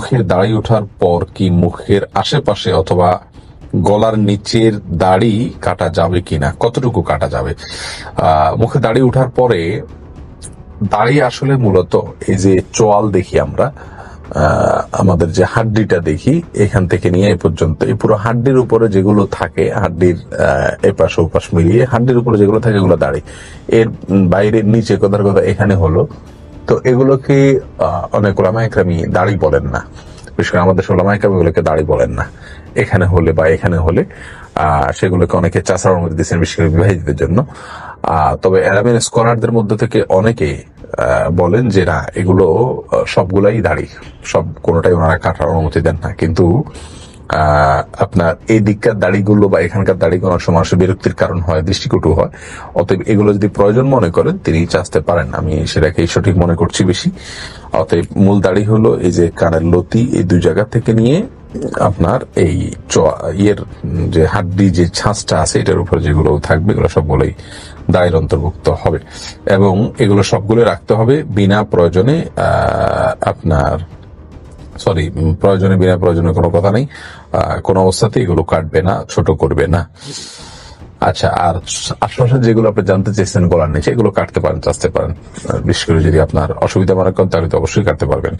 মুখের দাড়ি ওঠার পর কি মুখের আশেপাশে অথবা গলার নিচের দাড়ি কাটা যাবে কিনা? কতটুকু কাটা যাবে? মুখে দাড়ি ওঠার পরে দাড়ি আসলে মূলত এই যে চোয়াল দেখি আমরা আমাদের যে হাড্ডিটা দেখি, এখান থেকে নিয়ে এ পর্যন্ত। এই পুরো হাড্ডির উপরে যেগুলো থাকে, হাড্ডির এপাশ ওপাশ মিলিয়ে হাড্ডির উপরে যেগুলো থাকে, এগুলো দাড়ি। এর বাইরের নিচে কথার কথা এখানে হলো তো এগুলোকে অনেক ওলামা একরামি দাড়ি বলেন না। বিশেষ করে আমাদের ওলামা একরামি এগুলোকে দাড়ি বলেন না। এখানে হলে বা এখানে হলে সেগুলোকে অনেকে চাষার অনুমতি দিচ্ছেন বিশেষ করে বিবাহিতদের জন্য। তবে অ্যারাবিয়ান স্কলারদের মধ্যে থেকে অনেকে বলেন যে না, এগুলো সবগুলাই দাড়ি। সব কোনোটাই ওনারা কাটার অনুমতি দেন না। কিন্তু আপনার এই দিককার দাড়িগুলো বা এখানকার দাড়িগুলো অনেক সময় বিরক্তির কারণ হয়, দৃষ্টিকটু হয়। অতএব এগুলো যদি প্রয়োজন মনে করেন, তিনি চাচতে পারেন। আমি সেটাকেই সঠিক মনে করছি বেশি। অতএব মূল দাড়ি হলো এই যে কানের লতি, এই দুই জায়গা থেকে নিয়ে আপনার এই ইয়ের যে হাড্ডি, যে ছাঁচটা আছে, এটার উপর যেগুলো থাকবে, এগুলো সবগুলোই দায়ের অন্তর্ভুক্ত হবে। এবং এগুলো সবগুলো রাখতে হবে বিনা প্রয়োজনে আপনার সরি প্রয়োজনে বিনা প্রয়োজনে কোনো কথা নেই। কোনো অবস্থাতে এগুলো কাটবে না, ছোট করবে না। আচ্ছা আর আশপাশে যেগুলো আপনি জানতে চেয়েছেন গলার নিচে, এগুলো কাটতে পারেন, চাচতে পারেন। বিশেষ করে যদি আপনার অসুবিধা মনে করেন, তাহলে তো অবশ্যই কাটতে পারবেন।